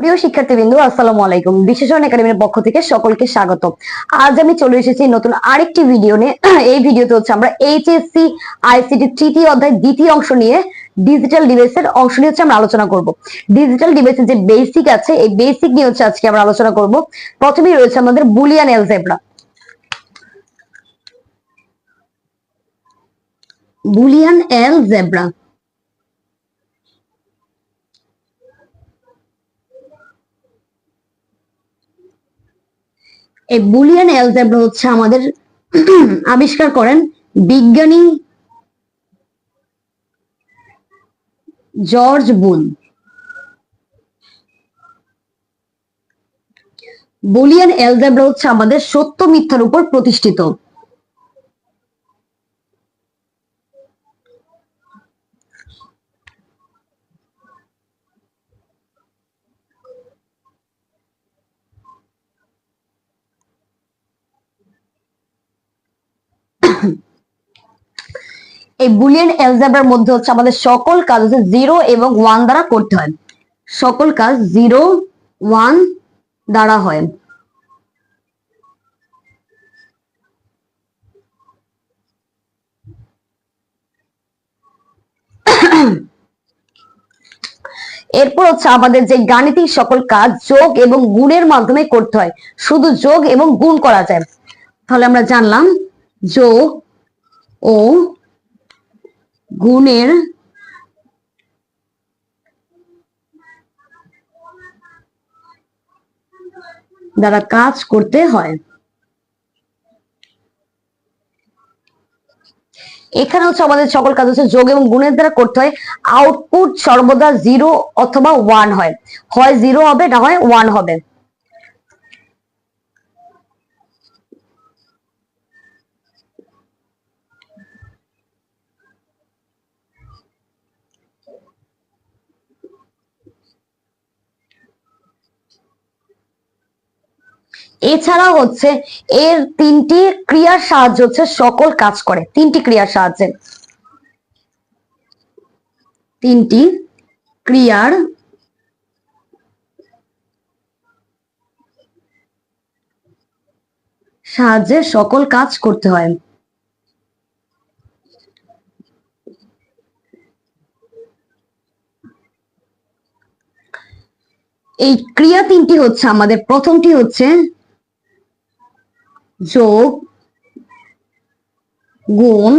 প্রিয় শিক্ষার্থীবৃন্দু, আসসালামু আলাইকুম। বিশেষণ একাডেমির পক্ষ থেকে সকলকে স্বাগত। আজ আমি চলে এসেছি নতুন আরেকটি ভিডিও নিয়ে। এই ভিডিওতে হচ্ছে আমরা এইচএসসি আইসিটি তৃতীয় অধ্যায় দ্বিতীয় অংশ নিয়ে ডিজিটাল ডিভাইসের অংশ নিয়ে হচ্ছে আমরা আলোচনা করব। ডিজিটাল ডিভাইসের যে বেসিক আছে, এই বেসিক নিয়ে হচ্ছে আজকে আমরা আলোচনা করব। প্রথমেই রয়েছে আমাদের বুলিয়ান এলজেব্রা বুলিয়ান এলজেব্রা এই বুলিয়ান অ্যালজেব্রা হচ্ছে আমাদের আবিষ্কার করেন বিজ্ঞানী জর্জ বুন। বুলিয়ান অ্যালজেব্রা হচ্ছে আমাদের সত্য মিথ্যার উপর প্রতিষ্ঠিত। এই বুলিয়ান অ্যালজেব্রার মধ্যে হচ্ছে আমাদের সকল কাজ হচ্ছে জিরো এবং ওয়ান দ্বারা করতে হয়। সকল কাজ জিরো ওয়ান দ্বারা হয়। এরপর হচ্ছে আমাদের যে গাণিতিক সকল কাজ যোগ এবং গুণের মাধ্যমে করতে হয়। শুধু যোগ এবং গুণ করা যায়। তাহলে আমরা জানলাম যোগ ও গুণের দ্বারা কাজ করতে হয়। এখানে হচ্ছে আমাদের সকল কাজ হচ্ছে যোগ এবং গুণের দ্বারা করতে হয়। আউটপুট সর্বদা জিরো অথবা ওয়ান হয়। হয় জিরো হবে, না হয় ওয়ান হবে। এছাড়া হচ্ছে এর তিনটি ক্রিয়ার সাহায্য হচ্ছে সকল কাজ করে। তিনটি ক্রিয়ার সাহায্যে। তিনটি ক্রিয়ার সাহায্যে সকল কাজ করতে হয়। এই ক্রিয়া তিনটি হচ্ছে, আমাদের প্রথমটি হচ্ছে যোগ, গুণ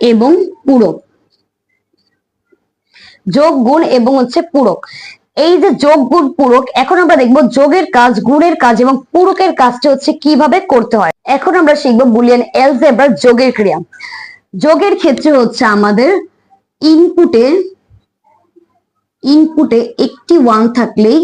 এবং পূরক। যোগ, গুণ এবং হচ্ছে পূরক। এই যে যোগ, গুণ, পূরক, এখন আমরা দেখব যোগের কাজ, গুণের কাজ এবং পূরকের কাজটা হচ্ছে কীভাবে করতে হয়। এখন আমরা শিখব বুলিয়ান এলজেব্রার যোগের ক্রিয়া। যোগের ক্ষেত্রে হচ্ছে আমাদের ইনপুটে ইনপুটে একটি ওয়ান থাকলেই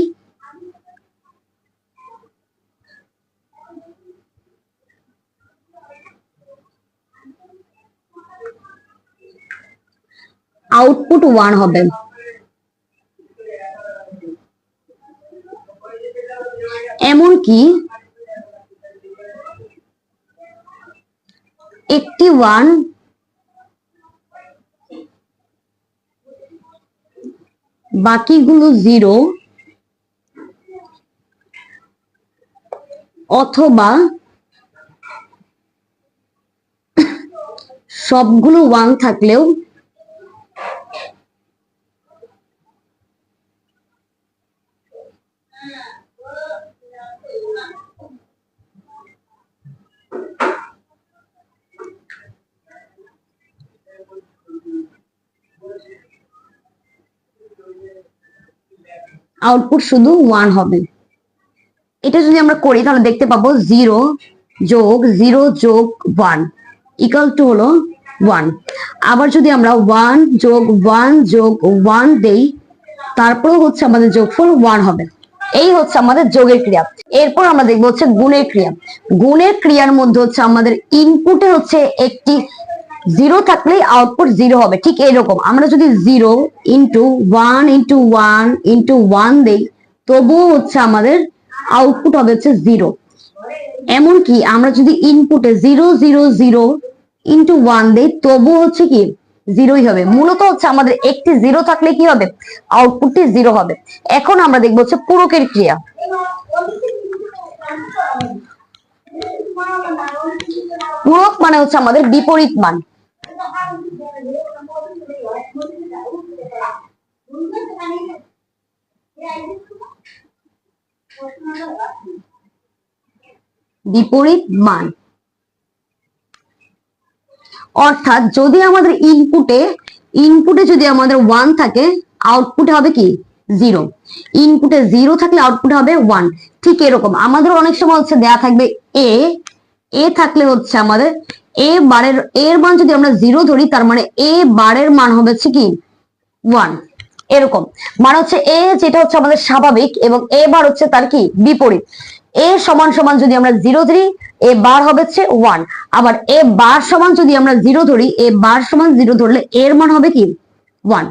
আউটপুট ওয়ান হবে। এমনকি একটি ওয়ান বাকিগুলো জিরো অথবা সবগুলো ওয়ান থাকলেও আউটপুট শুধু ওয়ান হবে। এটা যদি আমরা করি, তাহলে দেখতে পাবো জিরো যোগ জিরো যোগ ওয়ান ইকাল টু হলো ওয়ান আবার যদি আমরা ওয়ান যোগ ওয়ান যোগ ওয়ান দেই, তারপরেও হচ্ছে আমাদের যোগফল ওয়ান হবে। এই হচ্ছে আমাদের যোগের ক্রিয়া। এরপর আমরা দেখব হচ্ছে গুণের ক্রিয়া। গুণের ক্রিয়ার মধ্যে হচ্ছে আমাদের ইনপুটে হচ্ছে একটি জিরো থাকলে আউটপুট জিরো হবে। ঠিক এরকম। আমরা যদি zero into one into one into one দেই, তবুও হচ্ছে আমাদের আউটপুট হবে হচ্ছে জিরো এমনকি আমরা যদি ইনপুটে zero zero zero into one দেই, তবুও হচ্ছে কি জিরোই হবে। মূলত হচ্ছে আমাদের একটি জিরো থাকলে কি হবে? আউটপুটটি জিরো হবে। এখন আমরা দেখব হচ্ছে পূরকের ক্রিয়া। পূরক মানে হচ্ছে আমাদের বিপরীত মান। বিপরীত মান। অর্থাৎ যদি আমাদের ইনপুটে ইনপুটে যদি আমাদের ওয়ান থাকে আউটপুটে হবে কি? জিরো ইনপুটে জিরো থাকলে আউটপুট হবে ওয়ান ঠিক এরকম। আমাদের অনেক সময় হচ্ছে দেয়া থাকবে এ এ থাকলে হচ্ছে আমাদের এ বারের এর মান যদি আমরা জিরো ধরি, তার মানে এ বারের মান হবে কি? ওয়ান এরকম। মানে হচ্ছে এ যেটা হচ্ছে আমাদের স্বাভাবিক, এবং এ বার হচ্ছে তার কি? বিপরীত। এ সমান সমান যদি আমরা জিরো ধরি এ বার হবে হচ্ছে ওয়ান আবার এ বার সমান যদি আমরা জিরো ধরি এ বার সমান জিরো ধরলে এর মান হবে কি? ওয়ান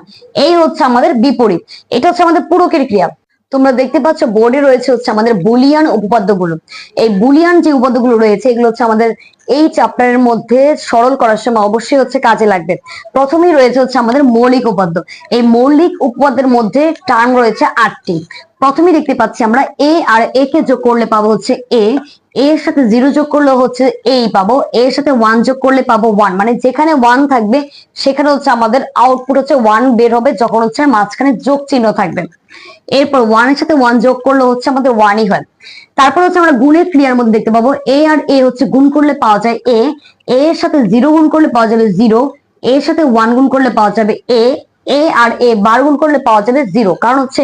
এই হচ্ছে আমাদের বিপরীত। এটা হচ্ছে আমাদের পূরকের ক্রিয়া। তোমরা দেখতে পাচ্ছ বোর্ডে রয়েছে হচ্ছে আমাদের বুলিয়ান উপপাদ্যগুলো। এই বুলিয়ান যে উপপাদ্যগুলো রয়েছে, এগুলো হচ্ছে আমাদের এই চ্যাপ্টারের মধ্যে সরল করার সময় অবশ্যই হচ্ছে কাজে লাগবে। প্রথমেই রয়েছে হচ্ছে আমাদের মৌলিক উপপাদ্য। এই মৌলিক উপপাদ্যের মধ্যে টার্ম রয়েছে আটটি। প্রথমেই দেখতে পাচ্ছি আমরা এ আর এ কে যোগ করলে পাবো হচ্ছে এ এর সাথে জিরো যোগ করলে হচ্ছে এই পাবো। এর সাথে ওয়ান যোগ করলে পাবো ওয়ান মানে যেখানে ওয়ান থাকবে, সেখানে হচ্ছে আমাদের আউটপুট হচ্ছে ওয়ান বের হবে, যখন হচ্ছে মাঝখানে যোগ চিহ্ন থাকবে। এরপর ওয়ানের সাথে ওয়ান যোগ করলে হচ্ছে আমাদের ওয়ানই হয়। তারপর হচ্ছে আমরা গুণের ক্রিয়ার মধ্যে দেখতে পাবো। এ আর এ হচ্ছে গুণ করলে পাওয়া যায় এ এর সাথে জিরো গুণ করলে পাওয়া যাবে জিরো এর সাথে ওয়ান গুণ করলে পাওয়া যাবে এ এ আর এ বার গুণ করলে পাওয়া যাবে জিরো কারণ হচ্ছে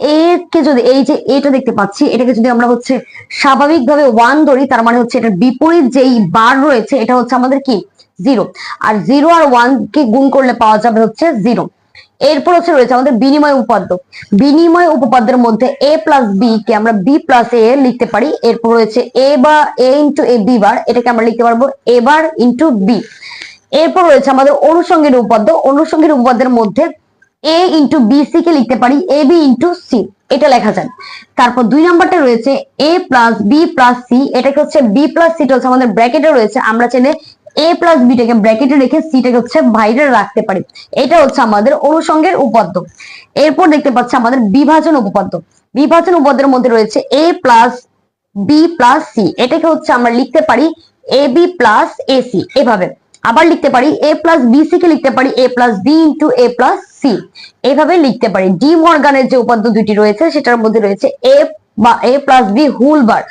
এ কে যদি, এই যে এটা দেখতে পাচ্ছি, এটাকে যদি আমরা হচ্ছে স্বাভাবিকভাবে ওয়ান ধরি, তার মানে হচ্ছে এটার বিপরীত যেই বার রয়েছে, এটা হচ্ছে আমাদের কি? জিরো আর জিরো আর ওয়ান কে গুণ করলে পাওয়া যাবে হচ্ছে জিরো এরপর হচ্ছে রয়েছে আমাদের বিনিময় উপপাদ্য বিনিময় উপপাদ্যের মধ্যে এ প্লাস বি কে আমরা বি প্লাস এ লিখতে পারি। এরপর রয়েছে এ বা এ ইন্টু এ বি বার, এটাকে আমরা লিখতে পারব এ বার ইন্টু বি এরপর রয়েছে আমাদের অনুসঙ্গের উপপাদ্য অনুসঙ্গের উপপাদ্যের মধ্যে এ ইন্টু বি সি কে লিখতে পারি এ বি ইন্টু সি এটা লেখা যায় তারপর দুই নাম্বারটা রয়েছে A plus B plus C এটাকে হচ্ছে বি প্লাস সিটা হচ্ছে আমাদের ব্র্যাকেটে রয়েছে। আমরা চাইলে এ প্লাস বিটাকে ব্র্যাকেটে রেখে সিটাকে হচ্ছে বাইরে রাখতে পারি। এটা হচ্ছে আমাদের অনুসঙ্গের উপাদ্য এরপর দেখতে পাচ্ছি আমাদের বিভাজন উপপাদ্য। বিভাজন উপপাদ্যের মধ্যে রয়েছে A plus B plus C এটাকে হচ্ছে আমরা লিখতে পারি A B plus A C এভাবে। আবার লিখতে পারি এ প্লাস বি সি কে লিখতে পারি A plus B into A plus C এভাবে লিখতে পারি। ডি মর্গানের যে উপাদ্য দুটি রয়েছে, সেটার মধ্যে রয়েছে এ বা এ প্লাস বি হুল বার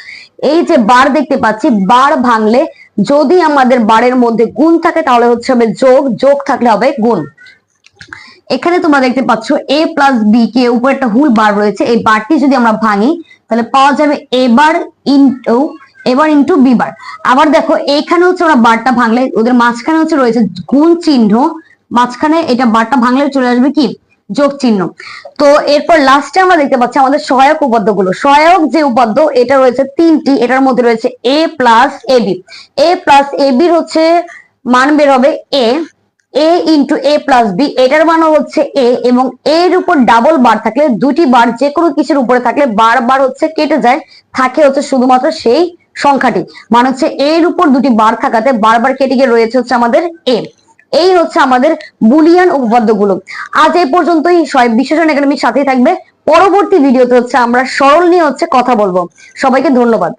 এই যে বার দেখতে পাচ্ছি বার ভাঙলে যদি আমাদের বারের মধ্যে গুণ থাকে, তাহলে হচ্ছে হবে যোগ যোগ থাকলে হবে গুণ। এখানে তোমরা দেখতে পাচ্ছ এ প্লাস বি কে উপর একটা হুল বার রয়েছে। এই বারটি যদি আমরা ভাঙি, তাহলে পাওয়া যাবে এ বার ইন্টু এবার ইন্টু বি বার আবার দেখো, এইখানে হচ্ছে ওরা বারটা ভাঙলে, ওদের মাঝখানে হচ্ছে রয়েছে গুণ চিহ্ন, মাঝখানে এটা বারটা ভাঙলে চলে আসবে কি? যোগ চিহ্ন। তো এরপর লাস্টে আমরা দেখতে পাচ্ছি আমাদের সহায়ক উপাদ্যগুলো সহায়ক যে উপাদ্য, এটা রয়েছে তিনটি, এটার মধ্যে রয়েছে A plus A B A plus A বির হচ্ছে মান বের হবে A A into A plus B এটার মানও হচ্ছে এ এবং এর উপর ডাবল বার থাকলে, দুটি বার যে কোনো কিছুর উপরে থাকলে বারবার হচ্ছে কেটে যায়, থাকে হচ্ছে শুধুমাত্র সেই সংখ্যাটি। মানে হচ্ছে এর উপর দুটি বার থাকাতে বারবার কেটে গিয়ে রয়েছে হচ্ছে আমাদের এ এই হচ্ছে আমাদের বুলিয়ান উপপাদ্যগুলো। আজ এই পর্যন্তই। বিশেষণ একাডেমির সাথেই থাকবে। পরবর্তী ভিডিওতে হচ্ছে আমরা সরল নিয়ে হচ্ছে কথা বলব। সবাইকে ধন্যবাদ।